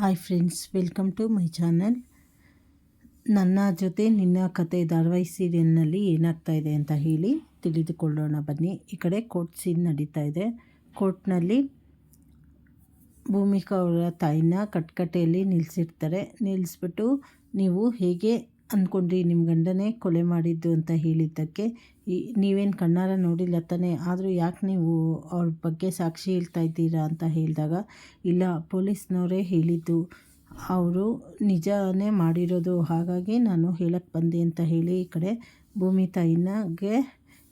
Hi friends welcome to my channel ನನ್ನ ಜೊತೆ ನಿನ್ನ ಕತೆ ಧಾರಾವಾಹಿ ಸೀರಿಯಲ್ನಲ್ಲಿ ಏನಾಗ್ತಾ ಇದೆ ಅಂತ ಹೇಳಿ ತಿಳಿದುಕೊಳ್ಳೋಣ ಬನ್ನಿ. ಈ ಕಡೆ ಕೋರ್ಟ್ ಸೀನ್ ನಡೀತಾ ಇದೆ. ಕೋರ್ಟ್ನಲ್ಲಿ ಭೂಮಿಕಾ ಅವರ ತಾಯಿನ ಕಟ್ಕಟೆಯಲ್ಲಿ ನಿಲ್ಲಿಸಿರ್ತಾರೆ ನಿಲ್ಲಿಸ್ಬಿಟ್ಟು ನೀವು ಹೇಗೆ ಅಂದ್ಕೊಂಡ್ರಿ ನಿಮ್ಮ ಗಂಡನೇ ಕೊಲೆ ಮಾಡಿದ್ದು ಅಂತ ಹೇಳಿದ್ದಕ್ಕೆ, ಈ ನೀವೇನು ಕಣ್ಣಾರ ನೋಡಿಲ್ಲ ತಾನೇ, ಆದರೂ ಯಾಕೆ ನೀವು ಅವ್ರ ಬಗ್ಗೆ ಸಾಕ್ಷಿ ಹೇಳ್ತಾ ಇದ್ದೀರಾ ಅಂತ ಹೇಳಿದಾಗ, ಇಲ್ಲ, ಪೊಲೀಸ್ನವರೇ ಹೇಳಿದ್ದು, ಅವರು ನಿಜನೇ ಮಾಡಿರೋದು, ಹಾಗಾಗಿ ನಾನು ಹೇಳಕ್ಕೆ ಬಂದೆ ಅಂತ ಹೇಳಿ ಈ ಕಡೆ ಭೂಮಿ ತಾಯಿನಾಗೆ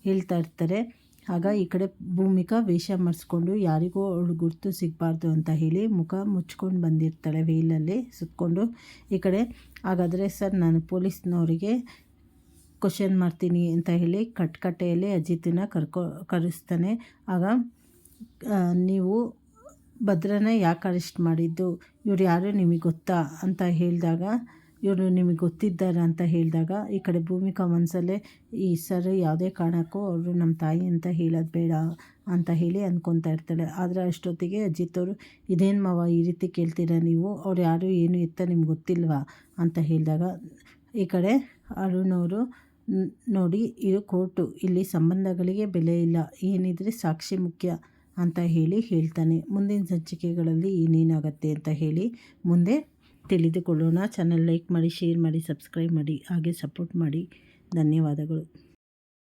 ಹೇಳ್ತಾ ಇರ್ತಾರೆ. ಆಗ ಈ ಕಡೆ ಭೂಮಿಕಾ ವೇಷ ಮಾಡಿಸ್ಕೊಂಡು ಯಾರಿಗೂ ಅವಳು ಗುರುತು ಸಿಗಬಾರ್ದು ಅಂತ ಹೇಳಿ ಮುಖ ಮುಚ್ಕೊಂಡು ಬಂದಿರ್ತಾಳೆ ವೇಲಲ್ಲಿ ಸುತ್ತಕೊಂಡು ಈ ಕಡೆ ಹಾಗಾದರೆ ಸರ್ ನಾನು ಪೊಲೀಸ್ನವರಿಗೆ ಕ್ವಶನ್ ಮಾಡ್ತೀನಿ ಅಂತ ಹೇಳಿ ಕಟ್ಕಟ್ಟೆಯಲ್ಲಿ ಅಜಿತನ ಕರ್ಕೊ, ಕರೆಸ್ತಾನೆ. ಆಗ ನೀವು ಭದ್ರನ ಯಾಕೆ ಅರೆಸ್ಟ್ ಮಾಡಿದ್ದು? ಇವ್ರು ಯಾರು ನಿಮಗೆ ಗೊತ್ತಾ? ಅಂತ ಹೇಳಿದಾಗ ಇವರು ನಿಮಗೆ ಗೊತ್ತಿದ್ದಾರೆ ಅಂತ ಹೇಳಿದಾಗ ಈ ಕಡೆ ಭೂಮಿಕಾ ಮನಸಲ್ಲೇ ಈ ಸರ್ ಯಾವುದೇ ಕಾರಣಕ್ಕೂ ಅವರು ನಮ್ಮ ತಾಯಿ ಅಂತ ಹೇಳೋದು ಬೇಡ ಅಂತ ಹೇಳಿ ಅಂದ್ಕೊತಾ ಇರ್ತಾಳೆ ಆದರೆ ಅಷ್ಟೊತ್ತಿಗೆ ಅಜಿತ್ ಇದೇನು ಮಾವ ಈ ರೀತಿ ಕೇಳ್ತೀರಾ ನೀವು? ಅವ್ರು ಯಾರು ಏನು ಇತ್ತ ನಿಮ್ಗೆ ಗೊತ್ತಿಲ್ವಾ? ಅಂತ ಹೇಳಿದಾಗ, ಈ ಕಡೆ ಅರುಣ್ ನೋಡಿ ಇದು ಕೋರ್ಟು, ಇಲ್ಲಿ ಸಂಬಂಧಗಳಿಗೆ ಬೆಲೆ ಇಲ್ಲ, ಏನಿದ್ರೆ ಸಾಕ್ಷಿ ಮುಖ್ಯ ಅಂತ ಹೇಳಿ ಹೇಳ್ತಾನೆ. ಮುಂದಿನ ಸಂಚಿಕೆಗಳಲ್ಲಿ ಏನೇನಾಗತ್ತೆ ಅಂತ ಹೇಳಿ ಮುಂದೆ ತಿಳಿದುಕೊಳ್ಳೋಣ. ಚಾನಲ್ ಲೈಕ್ ಮಾಡಿ ಶೇರ್ ಮಾಡಿ ಸಬ್ಸ್ಕ್ರೈಬ್ ಮಾಡಿ ಹಾಗೆ ಸಪೋರ್ಟ್ ಮಾಡಿ. ಧನ್ಯವಾದಗಳು.